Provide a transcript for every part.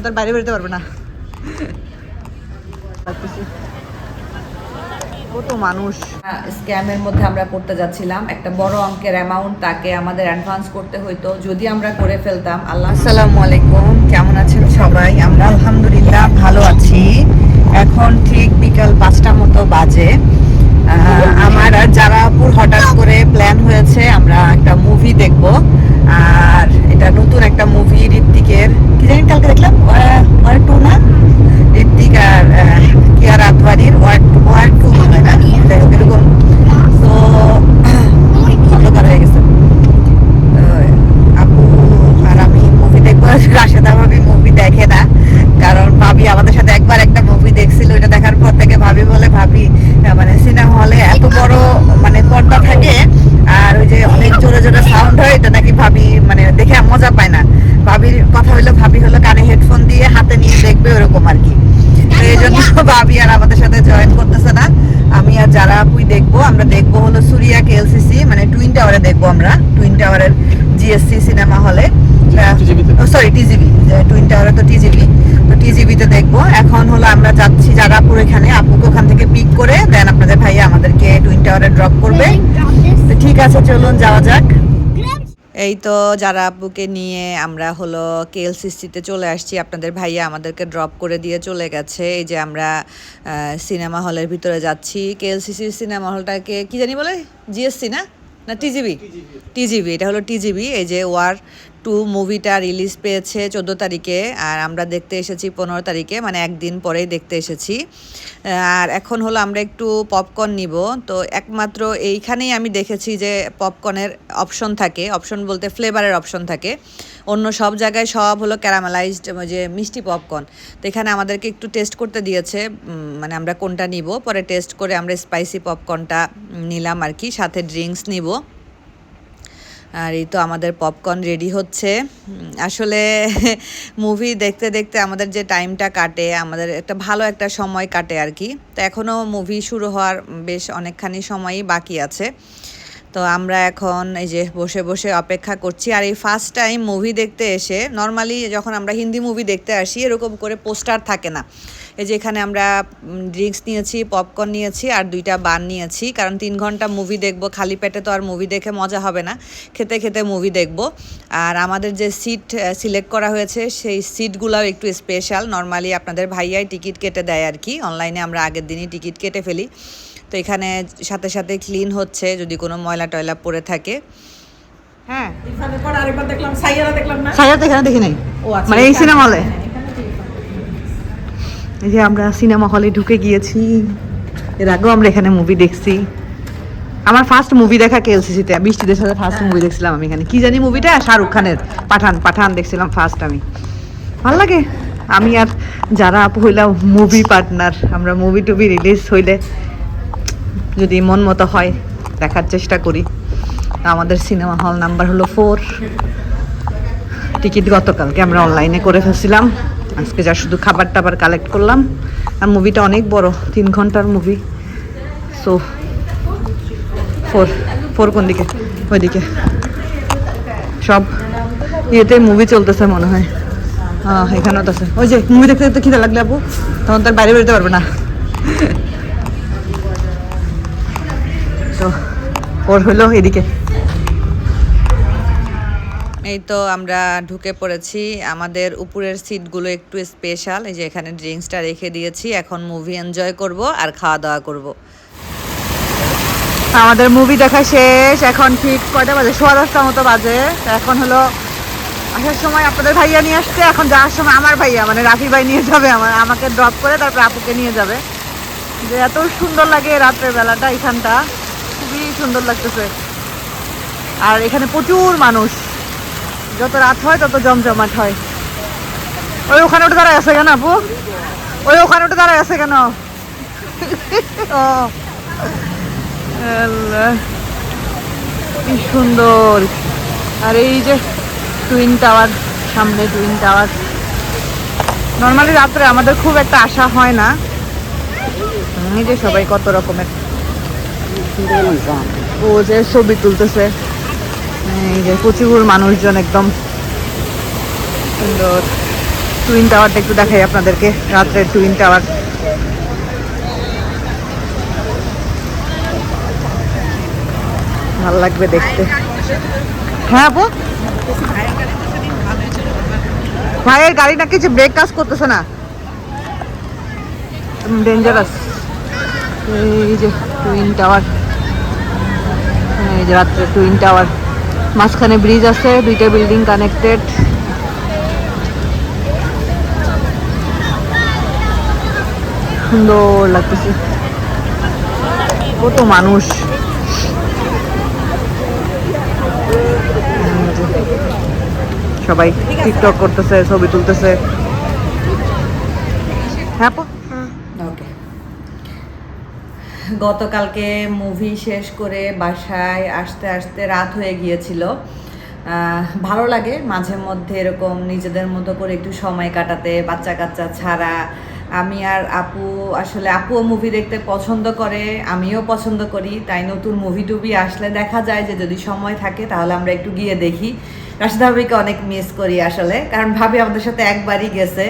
তখন তার বাইরে বেরোতে পারবে না। কত মানুষ। স্ক্যামের মধ্যে আমরা করতে যাচ্ছিলাম। একটা বড় অঙ্কের অ্যামাউন্ট তাকে আমাদের অ্যাডভান্স করতে হইতো। যদি আমরা করে ফেলতাম, আল্লাহ আসসালামু আলাইকুম। কেমন আছেন সবাই? আমরা আলহামদুলিল্লাহ ভালো আছি। এখন ঠিক বিকাল পাঁচটা মতো বাজে। আমার আর জারাপুর হঠাৎ করে প্ল্যান হয়েছে, আমরা একটা মুভি দেখব আর এটা নতুন একটা মুভি ঋত্বিকের কি জানি কালকে দেখলাম ওয়ার টু না ঋত্বিক আর আহ, কিয়ারা আদভানির ওয়ার ওয়ার টু মনে হয় না যাই হোক এরকম তো অন্ধকার হয়ে গেছে তো, আপু আর আমি মুভি দেখব রাশেদা ভাবি মুভি দেখে না কারণ ভাবি আমাদের সাথে একবার একটা মুভি দেখছিল ওটা দেখার পর থেকে ভাবি বলে ভাবি আহ, মানে সিনেমা হলে এত বড় মানে পর্দা থাকে আর ওই যে অনেক জোরে জোরে সাউন্ড হয় এটা নাকি ভাবি মানে দেখে মজা পায় না ভাবির কথা হইল ভাবি হলো কানে হেডফোন দিয়ে হাতে নিয়ে দেখবে ওরকম আর কি। তো এই জন্য ভাবি আর আমাদের সাথে জয়েন করতেছে না। আমি আর যারা আপুই দেখব আমরা দেখব হলো সুরিয়া কেএলসিসি মানে টুইন টাওয়ারে দেখব আমরা। টুইন টাওয়ারের জিএসসি সিনেমা হলে সরি টিজিবি টুইন টাওয়ারে তো টিজিবি তো। টিজিবিতে দেখব। এখন হলো আমরা যাচ্ছি যারাপুর এখানে। আপুকে ওখান থেকে পিক করে দেন আপনাদের ভাইয়া আমাদেরকে টুইন টাওয়ারে ড্রপ করবে। তো ঠিক আছে চলুন যাওয়া যাক। এই তো যারা আব্বুকে নিয়ে আমরা হলো কেএলসিসিতে চলে আসছি আপনাদের ভাইয়া আমাদেরকে ড্রপ করে দিয়ে চলে গেছে। এই যে আমরা সিনেমা হলের ভিতরে যাচ্ছি। কেএলসিসির সিনেমা হলটাকে কি জানি বলে? জিএসসি না? না টিজিবি টিজিবি এটা হলো টিজিবি এই যে ওয়ার টু মুভিটা রিলিজ পেয়েছে চোদ্দ তারিখে, আর আমরা দেখতে এসেছি পনেরো তারিখে মানে একদিন পরেই দেখতে এসেছি। আর এখন হলো আমরা একটু পপকর্ন নিব। তো একমাত্র এইখানেই আমি দেখেছি যে পপকর্নের অপশন থাকে, অপশন বলতে ফ্লেভারের অপশন থাকে। অন্য সব জায়গায় সব হলো ক্যারামেলাইজড যে মিষ্টি পপকর্ন। তো এখানে আমাদেরকে একটু টেস্ট করতে দিয়েছে মানে আমরা কোনটা নিব। পরে টেস্ট করে আমরা স্পাইসি পপকর্নটা নিলাম আর কি, সাথে ড্রিঙ্কস নিব। আর এই তো আমাদের পপকর্ন রেডি হচ্ছে। আসলে মুভি দেখতে দেখতে আমাদের যে টাইমটা কাটে, আমাদের একটা ভালো একটা সময় কাটে আর কি। তো এখনও মুভি শুরু হওয়ার বেশ অনেকখানি সময়ই বাকি আছে। তো আমরা এখন এই যে বসে বসে অপেক্ষা করছি। আর এই ফার্স্ট টাইম মুভি দেখতে এসে নর্মালি যখন আমরা হিন্দি মুভি দেখতে আসি, এরকম করে পোস্টার থাকে না। এই যে এখানে আমরা ড্রিঙ্কস নিয়েছি পপকর্ন নিয়েছি আর দুইটা বান নিয়েছি। কারণ তিন ঘণ্টা মুভি দেখব খালি পেটে তো আর মুভি দেখে মজা হবে না। খেতে খেতে মুভি দেখব। আর আমাদের যে সিট সিলেক্ট করা হয়েছে সেই সিটগুলোও একটু স্পেশাল নর্মালি আপনাদের ভাইয়াই টিকিট কেটে দেয় আর কি। অনলাইনে আমরা আগের দিনই টিকিট কেটে ফেলি। তো এখানে সাথে সাথে ক্লিন হচ্ছে যদি কোনো ময়লা টয়লা পড়ে থাকে। হ্যাঁ এখানে দেখলাম সাইয়ারা দেখলাম না? দেখি নাই। ও আচ্ছা মানে এই সিনেমা হলে হ্যাঁ, এখানে ঠিক আছে। এই যে আমরা সিনেমা হলে ঢুকে গিয়েছি। এর আগেও আমরা এখানে মুভি দেখছি। আমার ফার্স্ট মুভি দেখা কেএলসিসিতে বৃষ্টিদের সাথে ফার্স্ট মুভি দেখছিলাম আমি এখানে। কি জানি মুভিটা শাহরুখ খানের পাঠান পাঠান দেখছিলাম ফার্স্ট আমি। ভালো লাগে? আমি আর যারা হইলাম মুভি পার্টনার আমরা মুভি টুভি রিলিজ হইলে যদি মন মতো হয় দেখার চেষ্টা করি। আমাদের সিনেমা হল নাম্বার হলো ফোর টিকিট গতকালকে আমরা অনলাইনে করে ফেলছিলাম। আজকে যা শুধু খাবার টাবার কালেক্ট করলাম, আর মুভিটা অনেক বড়, তিন ঘণ্টার মুভি সো ফোর ফোর কোন দিকে? ওইদিকে। সব ইয়েতে মুভি চলতেছে মনে হয়। হ্যাঁ এখানেও তো আছে। ওই যে মুভি দেখতে দেখতে খিদে লাগলে আপু তখন তার বাইরে বেরোতে পারবে না। তো ওর হলো এদিকে। এই তো আমরা ঢুকে পড়েছি। আমাদের উপরের সিটগুলো একটু স্পেশাল এই যে এখানে ড্রিঙ্কসটা রেখে দিয়েছি। এখন মুভি এনজয় করব আর খাওয়া দাওয়া করব। আমাদের মুভি দেখা শেষ। এখন ঠিক কয়টা বাজে? সোয়া দশটার মতো বাজে। এখন হলো আসার সময় আপনাদের ভাইয়া নিয়ে আসছে। এখন যাওয়ার সময় আমার ভাইয়া মানে রাফি ভাই নিয়ে যাবে আমার, আমাকে ড্রপ করে তারপর আপুকে নিয়ে যাবে। যে এত সুন্দর লাগে রাত্রের বেলাটা, এখানটা। খুবই সুন্দর লাগতেছে। আর এখানে প্রচুর মানুষ। যত রাত হয়, তত জমজমাট হয়। ওই ওখানে ওটা দাঁড়ায় আছে কেন আপু? ওই ওখানে ওটা দাঁড়ায় আছে কেন? কি সুন্দর। আর এই যে টুইন টাওয়ার সামনে টুইন টাওয়ার নর্মালি রাত্রে আমাদের খুব একটা আশা হয় না। এই যে সবাই কত রকমের। ও যে ছবি তুলতেছে। প্রচুর মানুষজন একদম সুন্দর টুইন টাওয়ারটা একটু দেখাই আপনাদেরকে, রাত্রের টুইন টাওয়ার ভালো লাগবে দেখতে। হ্যাঁ আপু? ভাইয়ের গাড়ি নাকি যে ব্রেক কাজ করতেছে না। ডেঞ্জারাস এই যে টুইন টাওয়ার এই যে রাত্রে টুইন টাওয়ার মাঝখানে ব্রিজ আছে, দুইটা বিল্ডিং কানেক্টেড সুন্দর লাগতেছে। কত মানুষ। সবাই টিকটক করতেছে, ছবি তুলতেছে। হ্যাঁ আপু? ওকে গতকালকে মুভি শেষ করে বাসায় আসতে আসতে রাত হয়ে গিয়েছিল। ভালো লাগে মাঝে মধ্যে এরকম নিজেদের মতো করে একটু সময় কাটাতে, বাচ্চা কাচ্চা ছাড়া। আমি আর আপু, আসলে আপুও মুভি দেখতে পছন্দ করে, আমিও পছন্দ করি। তাই নতুন মুভি টুভি আসলে দেখা যায় যে যদি সময় থাকে তাহলে আমরা একটু গিয়ে দেখি। রাশিদা ভাবিকে অনেক মিস করি আসলে, কারণ ভাবি আমাদের সাথে একবারই গেছে।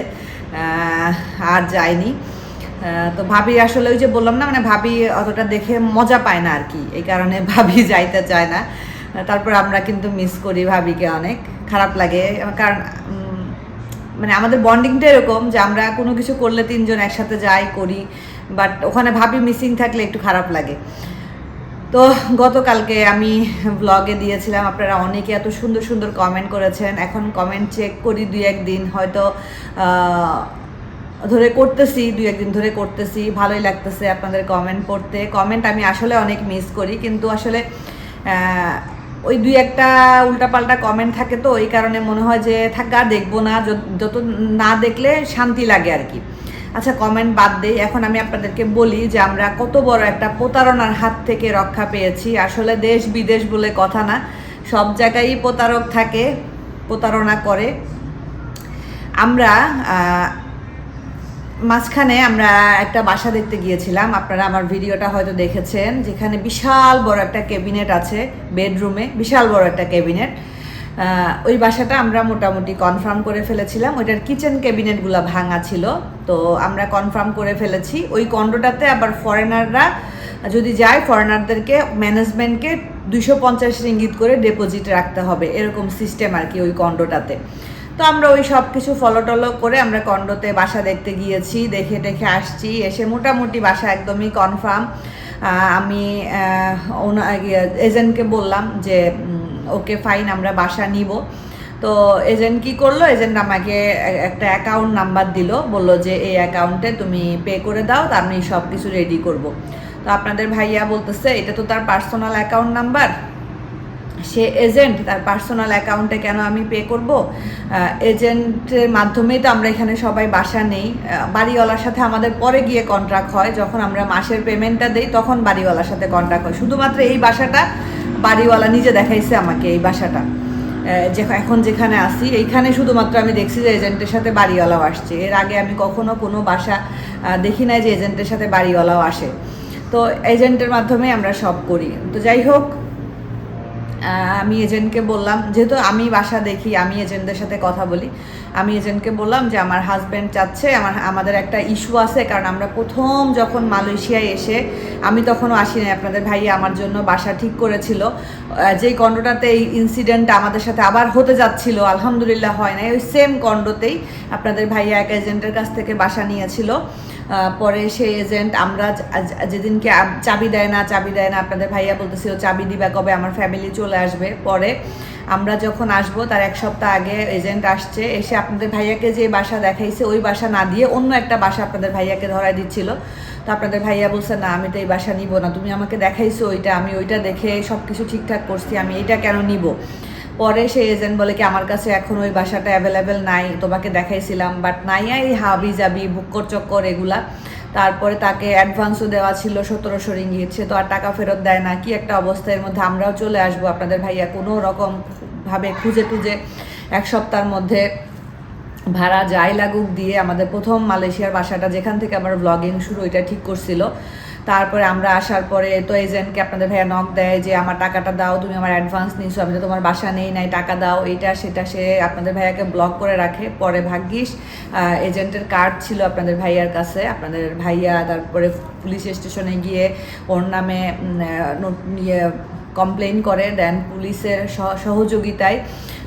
আর যায়নি। তো ভাবি আসলে ওই যে বললাম না মানে ভাবি অতটা দেখে মজা পায় না আর কি। এই কারণে ভাবি যাইতে চায় না। তারপর আমরা কিন্তু মিস করি ভাবিকে অনেক। খারাপ লাগে, কারণ মানে আমাদের বন্ডিংটা এরকম যে আমরা কোনো কিছু করলে তিনজন একসাথে যাই, করি বাট ওখানে ভাবি মিসিং থাকলে একটু খারাপ লাগে। তো গতকালকে আমি ব্লগে দিয়েছিলাম, আপনারা অনেকে এত সুন্দর সুন্দর কমেন্ট করেছেন। এখন কমেন্ট চেক করি দুই একদিন, হয়তো ধরে করতেছি, দুই একদিন ধরে করতেছি, ভালোই লাগতেছে আপনাদের কমেন্ট পড়তে। কমেন্ট আমি আসলে অনেক মিস করি, কিন্তু আসলে ওই দুই একটা উল্টাপাল্টা কমেন্ট থাকে তো এই কারণে মনে হয় যে থাক আর দেখব না, যত- না দেখলে শান্তি লাগে আর কি। আচ্ছা কমেন্ট বাদ দেই, এখন আমি আপনাদেরকে বলি যে আমরা কত বড় একটা প্রতারণার হাত থেকে রক্ষা পেয়েছি। আসলে দেশ বিদেশ বলে কথা না, সব জায়গায়ই প্রতারক থাকে, প্রতারণা করে। আমরা মাঝখানে আমরা একটা বাসা দেখতে গিয়েছিলাম। আপনারা আমার ভিডিওটা হয়তো দেখেছেন, যেখানে বিশাল বড় একটা ক্যাবিনেট আছে, বেডরুমে, বিশাল বড় একটা ক্যাবিনেট। ওই বাসাটা আমরা মোটামুটি কনফার্ম করে ফেলেছিলাম। ওইটার কিচেন ক্যাবিনেটগুলো ভাঙা ছিল, তো আমরা কনফার্ম করে ফেলেছি। ওই কন্ডোটাতে আবার ফরেনাররা যদি যায়, ফরেনারদেরকে, ম্যানেজমেন্টকে দুইশো পঞ্চাশ রিঙ্গিত করে ডিপোজিট রাখতে হবে। এরকম সিস্টেম আর কি ওই কন্ডোটাতে। তো আমরা ওই সব কিছু ফলো টলো করে আমরা কন্ডোতে বাসা দেখতে গিয়েছি, দেখে দেখে আসছি, এসে মোটামুটি বাসা একদমই কনফার্ম আমি এজেন্টকে বললাম যে ওকে ফাইন আমরা বাসা নিব। তো এজেন্ট কি করল? এজেন্ট আমাকে একটা অ্যাকাউন্ট নাম্বার দিল, বলল যে এই অ্যাকাউন্টে তুমি পে করে দাও, তা আমি সব কিছু রেডি করব। তো আপনাদের ভাইয়া বলতেছে, এটা তো তার পার্সোনাল অ্যাকাউন্ট নাম্বার সে এজেন্ট তার পার্সোনাল অ্যাকাউন্টে কেন আমি পে করব? এজেন্টের মাধ্যমেই তো আমরা এখানে সবাই বাসা নেই। বাড়িওয়ালার সাথে আমাদের পরে গিয়ে কন্ট্রাক্ট হয়। যখন আমরা মাসের পেমেন্টটা দেই, তখন বাড়িওয়ালার সাথে কন্ট্রাক্ট হয়। শুধুমাত্র এই বাসাটা বাড়িওয়ালা নিজে দেখাইছে আমাকে এই বাসাটা। যে এখন যেখানে আসি এইখানে শুধুমাত্র আমি দেখছি যে এজেন্টের সাথে বাড়িওয়ালাও আসছে। এর আগে আমি কখনো কোনো বাসা দেখি নাই যে এজেন্টের সাথে বাড়িওয়ালাও আসে। তো এজেন্টের মাধ্যমে আমরা সব করি। তো যাই হোক আমি এজেন্টকে বললাম, যেহেতু আমি বাসা দেখি, আমি এজেন্টদের সাথে কথা বলি, আমি এজেন্টকে বললাম যে আমার হাজব্যান্ড চাচ্ছে, আমার, আমাদের একটা ইস্যু আছে, কারণ আমরা প্রথম যখন মালয়েশিয়ায় এসে, আমি তখনও আসি নাই, আপনাদের ভাই আমার জন্য বাসা ঠিক করেছিল। যেই কন্ডোটাতে এই ইনসিডেন্টটা আমাদের সাথে আবার হতে যাচ্ছিল, আলহামদুলিল্লাহ হয় না ওই সেম কন্ডোতেই আপনাদের ভাইয়া এক এজেন্টের কাছ থেকে বাসা নিয়েছিল। পরে সে এজেন্ট আমরা যেদিনকে চাবি দেয় না, চাবি দেয় না, আপনাদের ভাইয়া বলতেছিল চাবি দিবা কবে? আমার ফ্যামিলি চলে আসবে। পরে আমরা যখন আসব, তার এক সপ্তাহ আগে এজেন্ট আসছে, এসে আপনাদের ভাইয়াকে যে বাসা দেখাইছে, ওই বাসা না দিয়ে অন্য একটা বাসা আপনাদের ভাইয়াকে ধরাই দিচ্ছিল। তো আপনাদের ভাইয়া বলছে, না, আমি তো এই বাসা নিব না। তুমি আমাকে দেখাইছো ওইটা, আমি ওইটা দেখে সব কিছু ঠিকঠাক করছি, আমি এইটা কেন নিব? পরে সেই এজেন্ট বলে কি, আমার কাছে এখন ওই বাসাটা অ্যাভেলেবেল নাই, তোমাকে দেখাইছিলাম বাট নাই এই হাবি জাবি বুক্কর চক্কর এগুলা। তারপরে তাকে অ্যাডভান্সও দেওয়া ছিল, সতেরোশো রিঙ্গিত। সে তো আর টাকা ফেরত দেয় না, কি একটা অবস্থার মধ্যে আমরাও চলে আসব আপনাদের ভাইয়া। কোনো রকম ভাবে খুঁজে টুজে এক সপ্তাহের মধ্যে ভাড়া যাই লাগুক দিয়ে আমাদের প্রথম মালয়েশিয়ার বাসাটা, যেখান থেকে আমার ব্লগিং শুরু এটা ঠিক করছিল। তারপরে আমরা আসার পরে তো এজেন্টকে আপনাদের ভাইয়া নক দেয় যে, আমার টাকাটা দাও, তুমি আমার অ্যাডভান্স নিয়েছো আমি তো তোমার বাসা নেই, নাই, টাকা দাও। এইটা, সেটা সে আপনাদের ভাইয়াকে ব্লক করে রাখে। পরে ভাগ্যিস এজেন্টের কার্ড ছিল আপনাদের ভাইয়ার কাছে। আপনাদের ভাইয়া তারপরে পুলিশ স্টেশনে গিয়ে ওর নামে ইয়ে কমপ্লেন করে, দেন পুলিশের সহ- সহযোগিতায়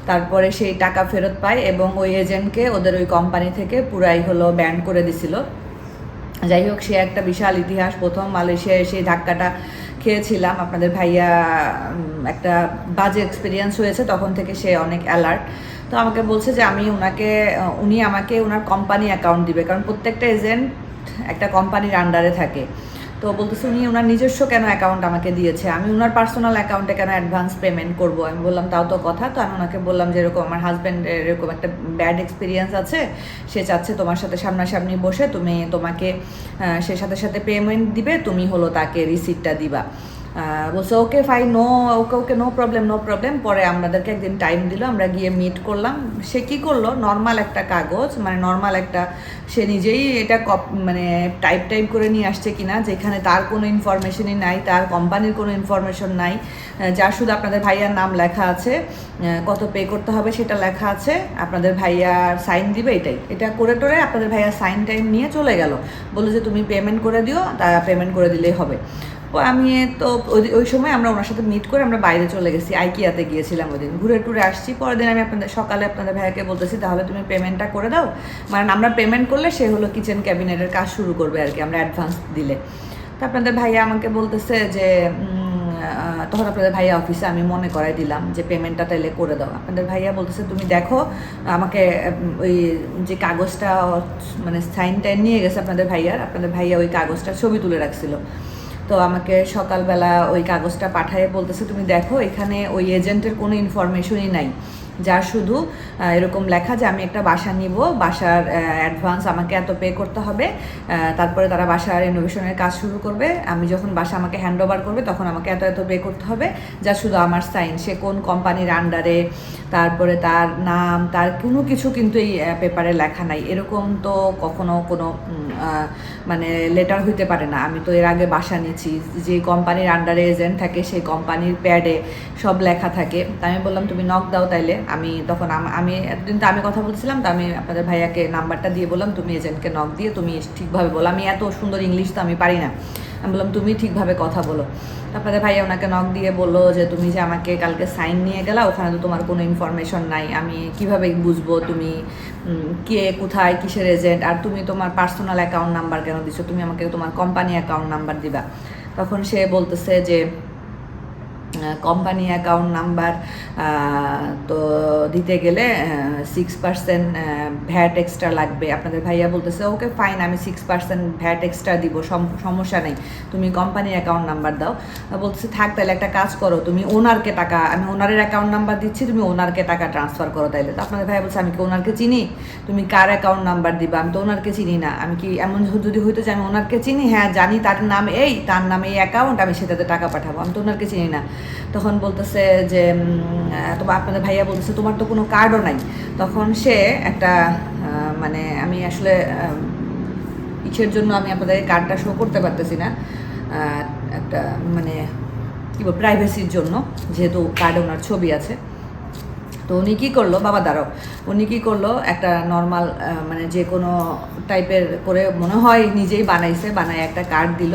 তারপরে সেই টাকা ফেরত পায় এবং ওই এজেন্টকে ওদের ওই কোম্পানি থেকে পুরাই হলো ব্যান করে দিছিল। যাই হোক, সে একটা বিশাল ইতিহাস। প্রথম মালয়েশিয়ায় এসে ধাক্কাটা খেয়েছিলাম। আপনাদের ভাইয়া একটা বাজে এক্সপিরিয়েন্স হয়েছে। তখন থেকে সে অনেক অ্যালার্ট তো আমাকে বলছে যে আমি ওনাকে উনি আমাকে ওনার কোম্পানি অ্যাকাউন্ট দিবে। কারণ প্রত্যেকটা এজেন্ট একটা কোম্পানির আন্ডারে থাকে। তো বলতেছে উনি, ওনার নিজস্ব কেন অ্যাকাউন্ট আমাকে দিয়েছে? আমি ওনার পার্সোনাল অ্যাকাউন্টে কেন অ্যাডভান্স পেমেন্ট করব? আমি বললাম, তাও তো কথা। তো আমি ওনাকে বললাম যে, এরকম আমার হাজব্যান্ড এরকম একটা ব্যাড এক্সপিরিয়েন্স আছে। সে চাচ্ছে তোমার সাথে সামনাসামনি বসে তুমি তোমাকে সে সাথে সাথে পেমেন্ট দিবে, তুমি হলো তাকে রিসিপ্টটা দিবা। বলছে, okay fine no okay okay no problem no problem পরে আমাদেরকে একদিন টাইম দিল, আমরা গিয়ে মিট করলাম। সে কি করল? নর্মাল একটা কাগজ মানে নর্মাল একটা, সে নিজেই এটা কপ মানে টাইপ টাইপ করে নিয়ে আসছে কিনা, যেখানে তার কোনো ইনফরমেশনই নাই, তার কোম্পানির কোনো ইনফরমেশন নাই যার শুধু আপনাদের ভাইয়ার নাম লেখা আছে কত পে করতে হবে সেটা লেখা আছে, আপনাদের ভাইয়ার সাইন দিবে এটাই। এটা করে টোরে আপনাদের ভাইয়ার সাইন টাইম নিয়ে চলে গেল। বলল যে, তুমি পেমেন্ট করে দিও, তা পেমেন্ট করে দিলেই হবে। তো আমি তো ওই- সময় আমরা ওনার সাথে মিট করে আমরা বাইরে চলে গেছি, আইকিয়াতে গিয়েছিলাম ওই দিন। ঘুরে টুরে আসছি, পরের দিন আমি আপনাদের সকালে আপনাদের ভাইয়াকে বলতেছি, তাহলে তুমি পেমেন্টটা করে দাও। মানে আমরা পেমেন্ট করলে সে হলো কিচেন ক্যাবিনেটের কাজ শুরু করবে আর কি, আমরা অ্যাডভান্স দিলে। তো আপনাদের ভাইয়া আমাকে বলতেছে যে তখন আপনাদের ভাইয়া অফিসে আমি মনে করাই দিলাম যে পেমেন্টটা তাইলে করে দাও। আপনাদের ভাইয়া বলতেছে, তুমি দেখো, আমাকে ওই যে কাগজটা মানে সাইন টাইন নিয়ে গেছে আপনাদের ভাইয়ার, আপনাদের ভাইয়া ওই কাগজটা ছবি তুলে রাখছিল। তো আমাকে সকালবেলা ওই কাগজটা পাঠায়, বলতেছে, তুমি দেখো, এখানে ওই এজেন্টের কোনো ইনফরমেশনই নাই। যা শুধু এরকম লেখা যে আমি একটা বাসা নিব, বাসার অ্যাডভান্স আমাকে এত পে করতে হবে তারপরে তারা বাসার রিনোভেশনের কাজ শুরু করবে। আমি যখন বাসা আমাকে হ্যান্ড ওভার করবে, তখন আমাকে এত এত পে করতে হবে, যা শুধু আমার সাইন সে কোন কোম্পানির আন্ডারে তারপরে তার নাম, তার কোনো কিছু কিন্তু এই পেপারে লেখা নাই। এরকম তো কখনো কোনো মানে লেটার হইতে পারে না। আমি তো এর আগে বাসা নিয়েছি, যে কোম্পানির আন্ডারে এজেন্ট থাকে, সেই কোম্পানির প্যাডে সব লেখা থাকে। তা আমি বললাম, তুমি নক দাও তাইলে। আমি তখন আম- এতদিন তো আমি কথা বলছিলাম তো আমি আপনাদের ভাইয়াকে নাম্বারটা দিয়ে বললাম, তুমি এজেন্টকে নক দিয়ে তুমি ঠিকভাবে বলো। আমি এত সুন্দর ইংলিশ তো আমি পারি না। আমি বললাম, তুমি ঠিকভাবে কথা বলো। আপনাদের ভাইয়া ওনাকে নক দিয়ে বলল যে, তুমি যে আমাকে কালকে সাইন নিয়ে গেলা, ওখানে তো তোমার কোনো ইনফরমেশন নাই। আমি কীভাবে বুঝব তুমি? কে কোথায়, কিসের এজেন্ট আর তুমি তোমার পার্সোনাল অ্যাকাউন্ট নাম্বার কেন দিছো? তুমি আমাকে তোমার কোম্পানি অ্যাকাউন্ট নাম্বার দিবা। তখন সে বলতেছে যে কোম্পানি অ্যাকাউন্ট নাম্বার তো দিতে গেলে সিক্স পার্সেন্ট ভ্যাট এক্সট্রা লাগবে। আপনাদের ভাইয়া বলতেছে ওকে ফাইন আমি সিক্স পার্সেন্ট ভ্যাট এক্সট্রা দিব, সম- সমস্যা নেই। তুমি কোম্পানি অ্যাকাউন্ট নাম্বার দাও। বলতেছে, থাক, তাহলে একটা কাজ করো, তুমি ওনারকে টাকা, আমি ওনারের অ্যাকাউন্ট নাম্বার দিচ্ছি, তুমি ওনারকে টাকা ট্রান্সফার করো তাইলে। তো আপনাদের ভাইয়া বলছে, আমি কি ওনারকে চিনি? তুমি কার অ্যাকাউন্ট নাম্বার দিবা? আমি তো ওনারকে চিনি না। আমি কি এমন যদি হইতো যে আমি ওনারকে চিনি? হ্যাঁ জানি, তার নাম এই, তার নামে এই অ্যাকাউন্ট আমি সেটাতে টাকা পাঠাবো। আমি তো ওনারকে চিনি না। তখন বলতেছে যে তোমার আপনাদের ভাইয়া বলতেছে, তোমার তো কোনো কার্ডও নাই। তখন সে একটা মানে আমি আসলে ইচ্ছের জন্য আমি আপনাদের কার্ডটা শো করতে পারতেছি না। একটা মানে কী বল প্রাইভেসির জন্য, যেহেতু কার্ড ওনার ছবি আছে। তো উনি কী করল? বাবা দাঁড়াও উনি কী করল? একটা নর্মাল মানে যে কোনো টাইপের করে মনে হয় নিজেই বানাইছে, বানায় একটা কার্ড দিল।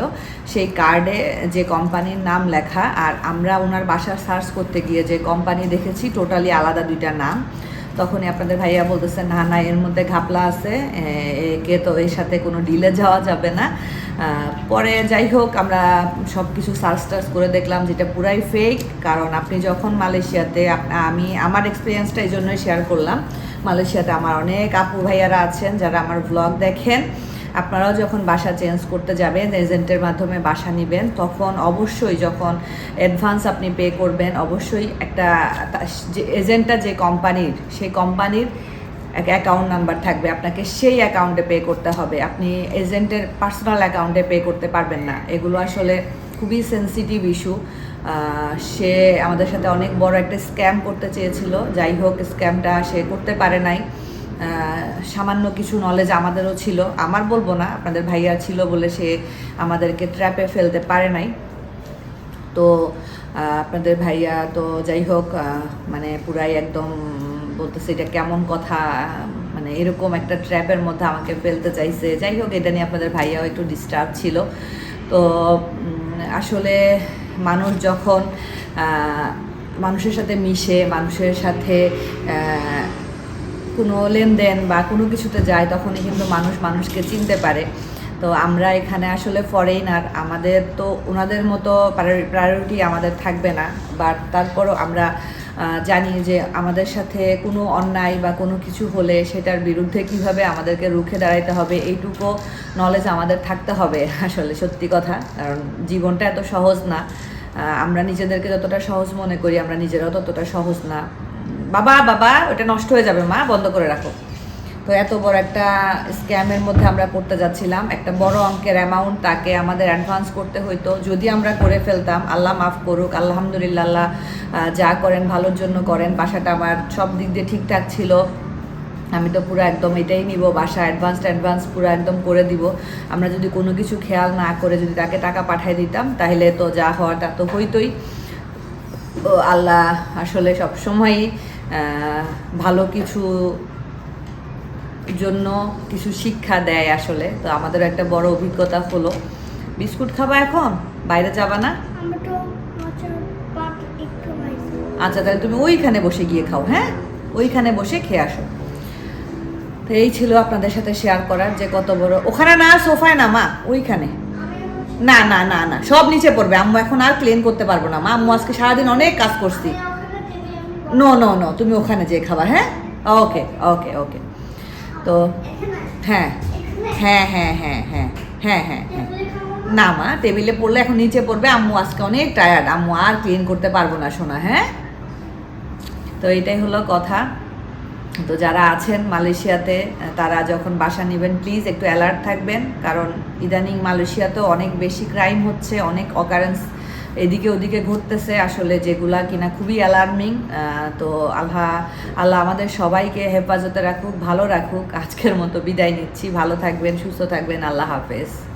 সেই কার্ডে যে কোম্পানির নাম লেখা, আর আমরা ওনার বাসা সার্চ করতে গিয়ে যে কোম্পানি দেখেছি টোটালি আলাদা দুইটা নাম। তখনই আপনাদের ভাইয়া বলতেছে, না না, এর মধ্যে ঘাপলা আছে। একে তো এর সাথে কোনো ডিলে যাওয়া যাবে না। পরে যাই হোক, আমরা সব কিছু সার্চ টার্চ করে দেখলাম যেটা পুরাই ফেক কারণ আপনি যখন মালয়েশিয়াতে আমি, আমার এক্সপিরিয়েন্সটা এই জন্যই শেয়ার করলাম। মালয়েশিয়াতে আমার অনেক আপু ভাইয়ারা আছেন যারা আমার ব্লগ দেখেন। আপনারাও যখন বাসা চেঞ্জ করতে যাবেন এজেন্টের মাধ্যমে বাসা নেবেন, তখন অবশ্যই যখন অ্যাডভান্স আপনি পে করবেন, অবশ্যই একটা যে এজেন্টটা যে কোম্পানির সেই কোম্পানির এক অ্যাকাউন্ট নাম্বার থাকবে, আপনাকে সেই অ্যাকাউন্টে পে করতে হবে। আপনি এজেন্টের পার্সোনাল অ্যাকাউন্টে পে করতে পারবেন না। এগুলো আসলে খুবই সেন্সিটিভ ইস্যু সে আমাদের সাথে অনেক বড় একটা স্ক্যাম করতে চেয়েছিল। যাই হোক স্ক্যামটা সে করতে পারে নাই। সামান্য কিছু নলেজ আমাদেরও ছিল। আমার বলব না, আপনাদের ভাইয়া ছিল বলে সে আমাদেরকে ট্র্যাপে ফেলতে পারে নাই। তো আপনাদের ভাইয়া তো যাই হোক মানে পুরাই একদম বলতেছে, এটা কেমন কথা? মানে এরকম একটা ট্র্যাপের মধ্যে আমাকে ফেলতে চাইছে। যাই হোক, এটা নিয়ে আপনাদের ভাইয়াও একটু ডিস্টার্ব ছিল। তো আসলে মানুষ যখন মানুষের সাথে মিশে, মানুষের সাথে কোনো লেনদেন বা কোনো কিছুতে যায়, তখনই কিন্তু মানুষ মানুষকে চিনতে পারে। তো আমরা এখানে আসলে ফরেইনার আমাদের তো ওনাদের মতো প্রায়োরিটি আমাদের থাকবে না। বাট তারপরও আমরা জানি যে আমাদের সাথে কোনো অন্যায় বা কোনো কিছু হলে সেটার বিরুদ্ধে কীভাবে আমাদেরকে রুখে দাঁড়াইতে হবে, এইটুকু নলেজ আমাদের থাকতে হবে আসলে সত্যি কথা। কারণ জীবনটা এত সহজ না। আমরা নিজেদেরকে যতটা সহজ মনে করি, আমরা নিজেরাও ততটা সহজ না। বাবা বাবা, ওটা নষ্ট হয়ে যাবে মা, বন্ধ করে রাখো। তো এত বড় একটা স্ক্যামের মধ্যে আমরা পড়তে যাচ্ছিলাম। একটা বড় অঙ্কের অ্যামাউন্ট তাকে আমাদের অ্যাডভান্স করতে হইতো। যদি আমরা করে ফেলতাম, আল্লাহ মাফ করুক, আলহামদুলিল্লাহ আল্লাহ যা করেন ভালোর জন্য করেন। বাসাটা আমার সব দিক দিয়ে ঠিকঠাক ছিল। আমি তো পুরো একদম এটাই নিব, বাসা অ্যাডভান্স অ্যাডভান্স পুরো একদম করে দিব। আমরা যদি কোনো কিছু খেয়াল না করে যদি তাকে টাকা পাঠিয়ে দিতাম, তাহলে তো যা হওয়ার তা তো হইতোই। আল্লাহ আসলে সবসময়ই ভালো কিছু জন্য কিছু শিক্ষা দেয় আসলে। তো আমাদের একটা বড় অভিজ্ঞতা হলো। বিস্কুট খাবা এখন? বাইরে যাবা না? আচ্ছা তাহলে তুমি ওইখানে বসে গিয়ে খাও হ্যাঁ? ওইখানে বসে খেয়ে আসো। তো এই ছিল আপনাদের সাথে শেয়ার করার যে কত বড় ওখানে না সোফায় না মা? ওইখানে। না না না না সব নিচে পড়বে। আম্মু এখন আর ক্লিন করতে পারব না। মা আম্মু আজকে সারাদিন অনেক কাজ করছি। নো নো নো তুমি ওখানে যেয়ে খাবা হ্যাঁ? ওকে ওকে ওকে তো হ্যাঁ হ্যাঁ হ্যাঁ হ্যাঁ হ্যাঁ হ্যাঁ হ্যাঁ হ্যাঁ। না মা, টেবিলে পড়লে এখন নিচে পড়বে। আম্মু আজকে অনেক টায়ার্ড আম্মু আর ক্লিন করতে পারব না শোনা হ্যাঁ? তো এটাই হলো কথা। তো যারা আছেন মালয়েশিয়াতে, তারা যখন বাসা নেবেন প্লিজ একটু অ্যালার্ট থাকবেন। কারণ ইদানিং মালয়েশিয়াতেও অনেক বেশি ক্রাইম হচ্ছে, অনেক অকারেন্স এদিকে ওদিকে ঘটতেছে আসলে যেগুলা কিনা খুবই অ্যালার্মিং তো আল্লাহ আল্লাহ আমাদের সবাইকে হেফাজতে রাখুক, ভালো রাখুক। আজকের মতো বিদায় নিচ্ছি। ভালো থাকবেন, সুস্থ থাকবেন। আল্লাহ হাফেজ।